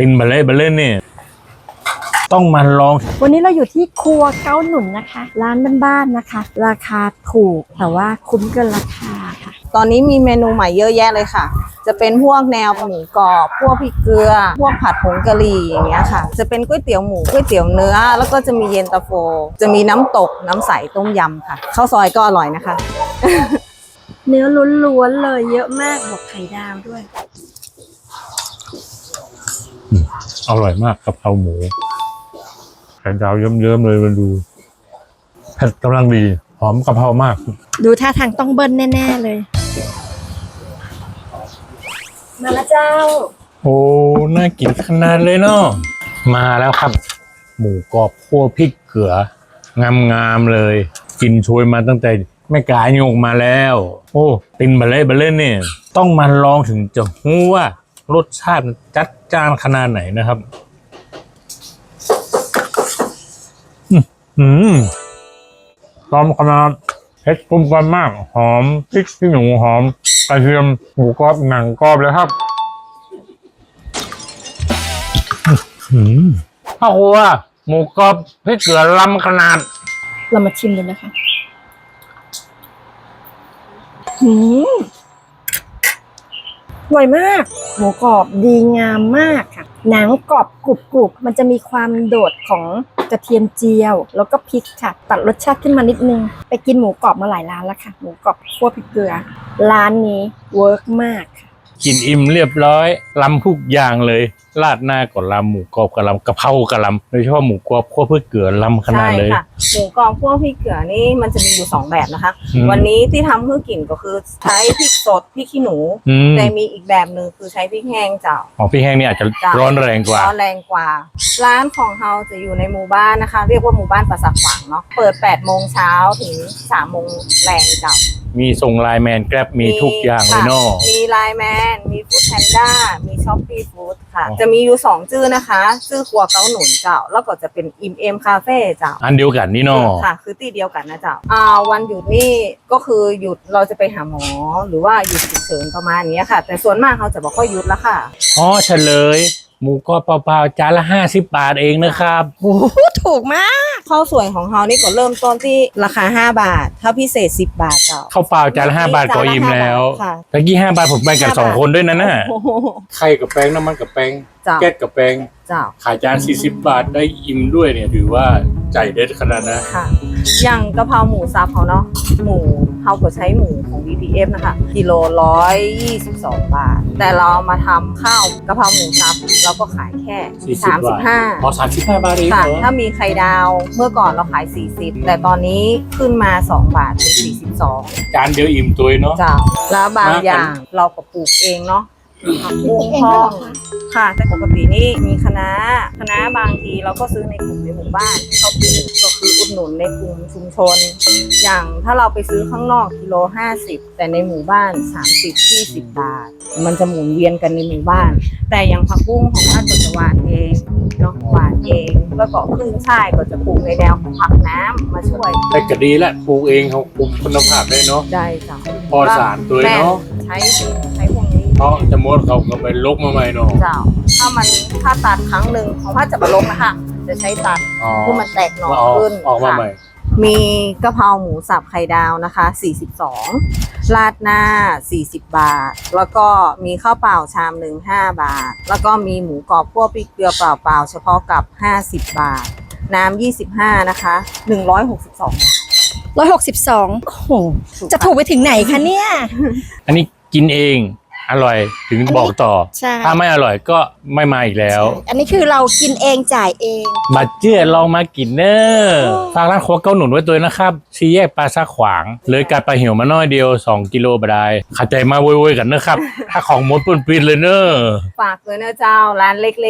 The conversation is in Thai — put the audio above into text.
ตินบะเล่บะเล่เนี่ยต้องมาลองวันนี้เราอยู่ที่ครัวเก้าหนุนนะคะ ร้านบ้านๆนะคะ ราคาถูกแต่ว่าคุ้มเกินราคาค่ะ ตอนนี้มีเมนูใหม่เยอะแยะเลยค่ะ จะเป็นพวกแนวหมูกรอบ พวกพริกเกลือ พวกผัดผงกะหรี่อย่างเงี้ยค่ะ จะเป็นก๋วยเตี๋ยวหมูก๋วยเตี๋ยวเนื้อ แล้วก็จะมีเย็นตาโฟ จะมีน้ำตกน้ำใสต้มยำค่ะข้าวซอยก็อร่อยนะคะ เนื้อล้วนๆเลยเยอะมากบวกไข่ดาวด้วย อร่อยมากกะเพราหมูไข่ดาวเยิ้มๆเลยมาดูเผ็ดกำลังดีหอมกะเพรามาก ดูท่าทางต้องเบิ้ลแน่ ๆ เลย มาแล้วเจ้า โอ้น่ากินขนาดเลยเนาะมาแล้วครับ หมูกรอบคั่วพริกเกลืองามๆเลย กินช่วยมาตั้งแต่แม่กายโยกมาแล้ว โอ้ตินบะเล่บะเล่เนี่ย ต้องมาลองถึงจะรู้ว่า รสชาติจัดจ้านขนาดไหนนะครับ อืมอืมตอมขนาดเผ็ดกลมกล่อมมาก หอมพริกขี้หนูหอมกระเทียมหมูกรอบหนังกรอบเลยครับอืมพ่อครัวหมูกรอบพริกเกลือลำขนาด เรามาชิมกันนะคะหืม ร่อยมาก หมูกรอบดีงามมากค่ะ หนังกรอบกรุบกรุบมันจะมีความโดดของกระเทียมเจียว แล้วก็พริกค่ะ ตัดรสชาติขึ้นมานิดนึง ไปกินหมูกรอบมาหลายร้านแล้วค่ะ หมูกรอบคั่วพริกเกลือ ร้านนี้เวิร์กมากค่ะ กินอิ่มเรียบร้อยลำทุกอย่างเลยราดหน้าก่อนลำหมูกรอบกับลำกะเพรากะลำโดยเฉพาะหมูกรอบคั่วเพื่อเกลือลำขนาดใช่เลยค่ะหมูกรอบพวกพริกเกลือนี่มันจะมีอยู่สองแบบนะคะ อืม วันนี้ที่ทำเพื่อกลิ่นก็คือใช้พริกสดพริกขี้หนูอืมแต่มีอีกแบบหนึ่งคือใช้พริกแห้งเจ้า ของพี่แห้งนี่อาจจะจ้ะ ร้อนแรงกว่า ร้อนแรงกว่า ร้านของเราจะอยู่ในหมู่บ้านนะคะ เรียกว่าหมู่บ้านประสักขวางเนาะเปิด8โมงเช้าถึง3โมงแรงเจ้า มีส่งไลน์แมนแกร็บมีทุกอย่างเลยเนาะ ค่ะมีไลน์แมน มีฟู้ดแพนด้า มีช้อปปี้ฟู้ดค่ะ อ๋อ จะมีอยู่2ชื่อนะคะ ชื่อครัวเก้าหนุนเจ้า แล้วก็จะเป็นอิมเอ็มคาเฟ่เจ้าอันเดียวกันนี่เนาะค่ะ คือที่เดียวกันนะเจ้า อ่า วันหยุดนี่ก็คือหยุดเราจะไปหาหมอ หรือว่าหยุดฉุกเฉินประมาณนี้ค่ะ แต่ส่วนมากเขาจะบอกว่าหยุดแล้วค่ะ อ๋อเฉลย หมูกรอบเปล่าๆจานละห้าสิบบาทเองนะครับ โอ้โหถูกมาก ข้าวสวยของเรานี่ก็เริ่มต้นที่ราคา 5 บาท ถ้าพิเศษ 10 บาทเจ้า ข้าวเปล่าจานละห้าบาทก็อิ่มแล้วค่ะ ตะกี้ห้าบาทผมแบ่งกันห้าสองบาทคนด้วยนะน่ะโอ้โห ไข่กับแป้งน้ำมันกับแป้งเจ้าแก๊สกับแป้งเจ้าขายจาน40 บาทได้อิ่มด้วยเนี่ยถือว่าใจเด็ดขนาดนะ ค่ะ อย่างกะเพราหมูสับเขาเนาะหมูเขาก็ใช้หมูของ VPF นะคะกิโลร้อยยี่สิบสองบาท แต่เราเอามาทำข้าวกะเพราหมูสับเราก็ขายแค่40สามสิบห้าอ๋อสามสิบห้าบาทเองค่ะเหรอถ้ามีไข่ดาวเมื่อก่อนเราขาย40แต่ตอนนี้ขึ้นมา2บาทเป็น42จานเดียวอิ่มตัวเนาะจ้าแล้วบางมากกว่าอย่างเราก็ปลูกเองเนาะ ผักบุ้งปลูกเองพด้วยอเหรอคะค่ะ แต่ปกตินี่มีคณะคณะบางทีเราก็ซื้อในกลุ่มในหมู่บ้านที่เขาปลูกก็คืออุดหนุนในกลุ่มชุมชน อย่างถ้าเราไปซื้อข้างนอกกิโล50แต่ในหมู่บ้าน 30 20 บาท มันจะหมุนเวียนกันในหมู่บ้าน แต่อย่างผักบุ้งของท่านก็จะหวานเองเนาะหวานเองแล้วก็ขึ้นช่ายก็จะปลูกในแนวของผักน้ำมาช่วยแต่ก็ดีแหละปลูกเองเขาคุมคุณภาพได้เนาะได้จ้ะปลอดสารตัวเนาะใช้ใช้พวกนี้ เพราะจะมดเขาก็ไปลกมาใหม่เนาะเจ้า ถ้ามันถ้าตัดครั้งหนึ่งของพัดจะมาลงนะคะจะใช้ตัดอ๋อเพื่อมันแตกหน่อมาออกขึ้นออกมาค่ะใหม่ มีกะเพราหมูสับไข่ดาวนะคะ 42 ราดหน้า 40 บาท แล้วก็มีข้าวเปล่าชามหนึ่ง5บาท แล้วก็มีหมูกรอบคั่วพริกเกลือเปล่าๆเฉพาะกับ 50 บาท น้ำ25 นะคะ 162ร้อยหกสิบสองโอ้โห จะถูกไปถึงไหนคะเนี่ย อันนี้กินเอง อร่อยถึงอันนี้บอกต่อ ใช่ ถ้าไม่อร่อยก็ไม่มาอีกแล้ว อันนี้คือเรากินเองจ่ายเอง มาเจื้อลองมากินเนอฝากร้านครัวเก้าหนุนไว้ตัวนะครับซีแยกปลาซาขวาง เลยการไปลาเหี่ยวมาน้อยเดียว 2 กิโลบาได้ขัดใจมาโวยๆกันนะครับ ถ้าของหมดปุ่นปีนเลยเนอะ ฝากเลยนะเจ้าร้านเล็กๆ